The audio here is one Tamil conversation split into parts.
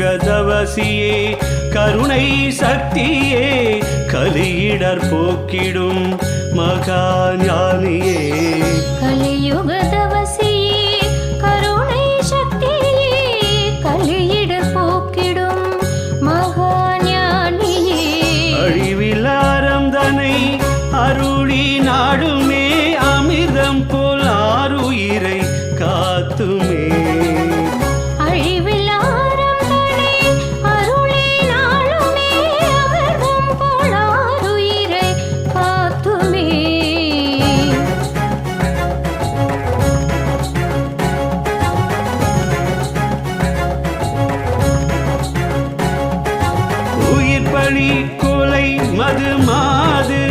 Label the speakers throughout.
Speaker 1: யோகதவசியே கருணை சக்தியே கலியிடர் போக்கிடும் மகாஞானியே. கொலை மது மாது.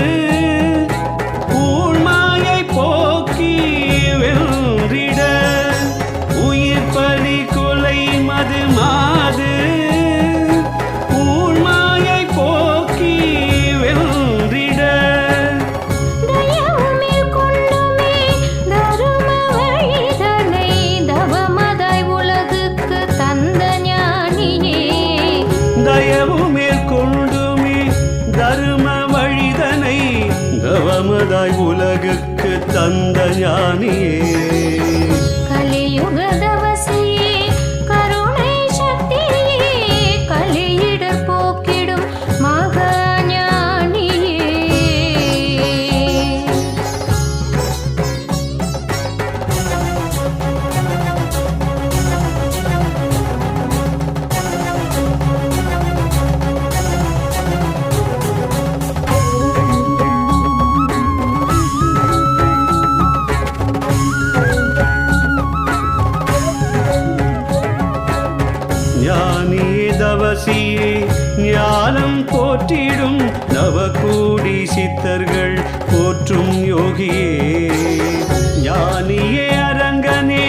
Speaker 2: தருவதாய் உலகுக்கு தந்த ஞானியே.
Speaker 1: யோகியே ஞானியே அரங்கனே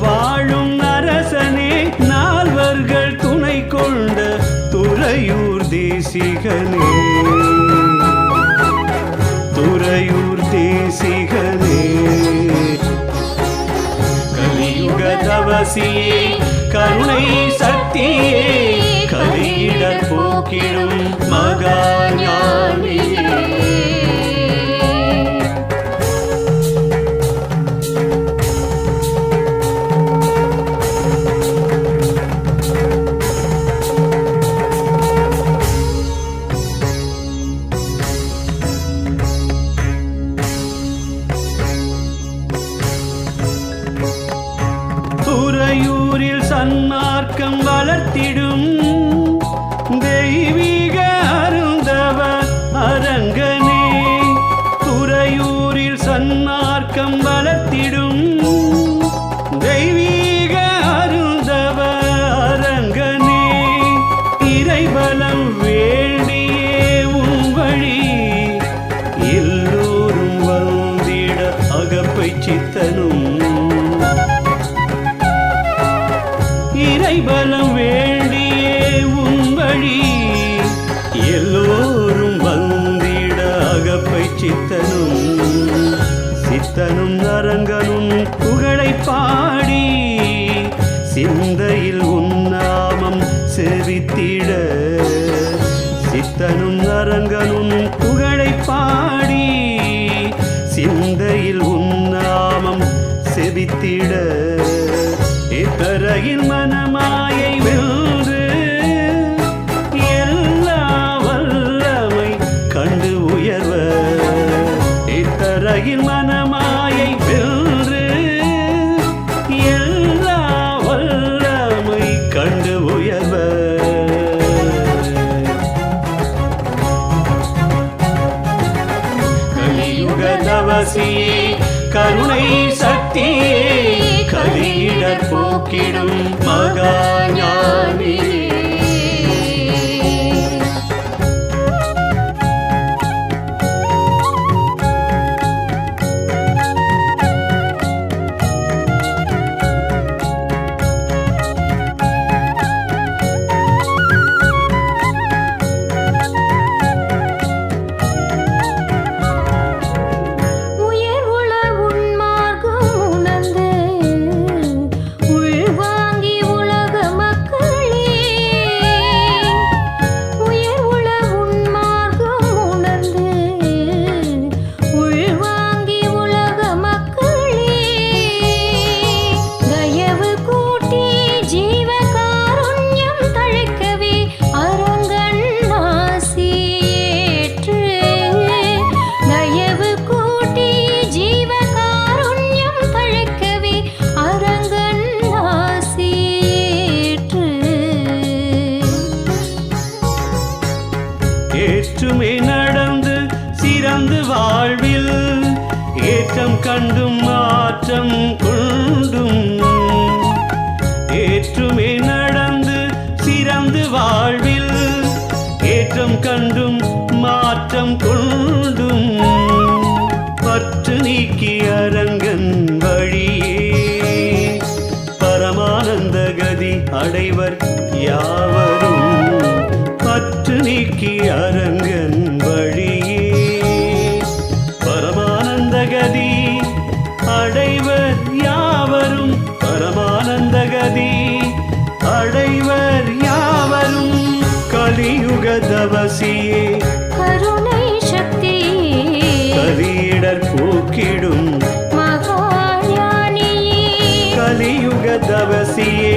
Speaker 1: வாழும் அரசனே நால்வர்கள் துணை கொண்ட துறையூர் தேசிகனே. துறையூர் தேசிகனே. கலியுக தவசியே கருணை சக்தியே நலம் வேண்டியே உங்கழி எல்லோரும் வந்திட அகப்பை சித்தனும். இறைபலம் வேண்டியே உங்கழி எல்லோரும் i seguir
Speaker 2: más. ஏற்றுமே நடந்து சிறந்து வாழ்வில் ஏற்றம்
Speaker 1: கண்டும் மாற்றம் கொண்டும். ஏற்றுமே நடந்து சிறந்து வாழ்வில் ஏற்றம் கண்டும் மாற்றம் கொண்டும். பற்று நீக்கி அரங்கன் வழியே பரமானந்த கதி அடைவர் யாவரும். பற்று நீக்கி அரங்க தவசியே
Speaker 2: கருணை சக்தியே
Speaker 1: கலியிடர் போக்கிடும்
Speaker 2: மகாஞானியே.
Speaker 1: கலியுக தவசியே